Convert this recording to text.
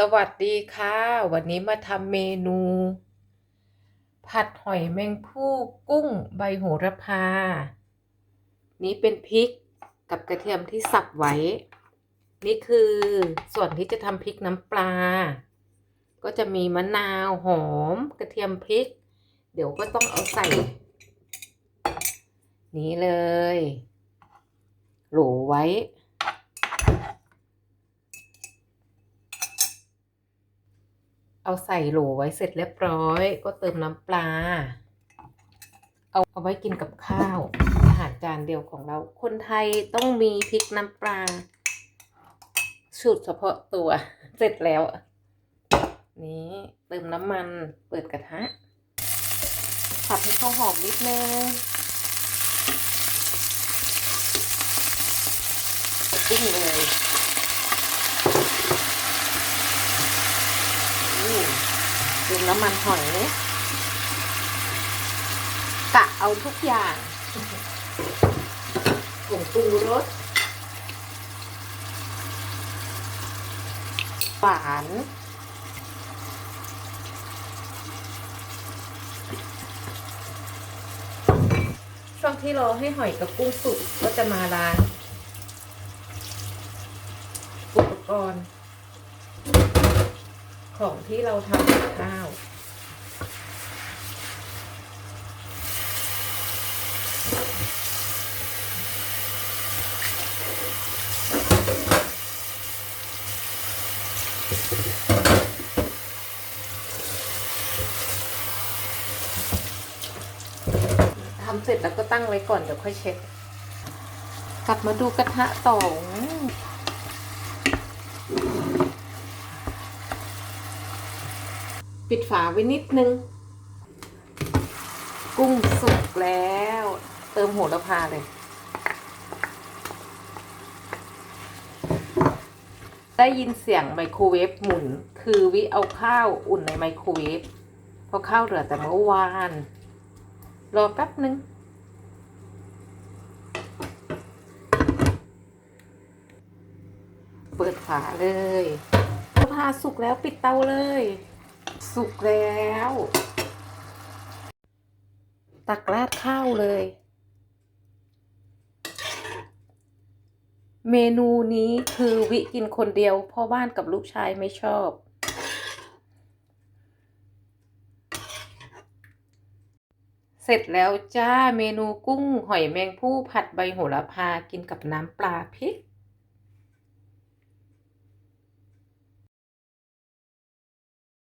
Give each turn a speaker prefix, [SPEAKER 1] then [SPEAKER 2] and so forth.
[SPEAKER 1] สวัสดีค่ะ วันนี้มาทำเมนู ผัดหอยแมงภู่กุ้งใบโหระพา นี้เป็นพริกกับกระเทียมที่สับไว้ นี่คือส่วนที่จะทำพริกน้ำปลา ก็จะมีมะนาวหอมกระเทียมพริก เดี๋ยวก็ต้องเอาใส่ นี้เลย โหลไว้ เอาใส่โหลไว้เสร็จเรียบร้อย ก็เติมน้ำปลา เอาเอาไว้กินกับข้าว อาหารจานเดียวของเรา คนไทยต้องมีพริกน้ำปลาสูตรเฉพาะตัว เสร็จแล้ว นี้เติมน้ำมันเปิดกระทะผัดให้เขาหอมนิดนึงปิ้งเลยนี่ เติมน้ำมันหอยกะเอาทุกอย่างผงปรุงรสหวานช่วงที่รอให้หอยกับกุ้งสุกก็จะมาล้างอุปกรณ์ ของที่เราทำกับข้าวทำเสร็จแล้วก็ตั้งไว้ก่อนเดี๋ยวค่อยเช็ด กลับมาดูกระทะต่อ ปิดฝาไว้นิดนึง กุ้งสุกแล้ว เติมโหระพาเลย ได้ยินเสียงไมโครเวฟหมุน คือวิเอาข้าวอุ่นในไมโครเวฟเพราะข้าวเหลือแต่เมื่อวาน รอแป๊บนึงเปิดฝาเลยกระพาสุกแล้วปิดเตาเลย สุกแล้ว ตักราดข้าวเลย เมนูนี้คือวิกินคนเดียวพ่อบ้านกับลูกชายไม่ชอบ เสร็จแล้วจ้าเมนูกุ้งหอยแมงผู้ผัดใบโหระพากินกับน้ำปลาพริก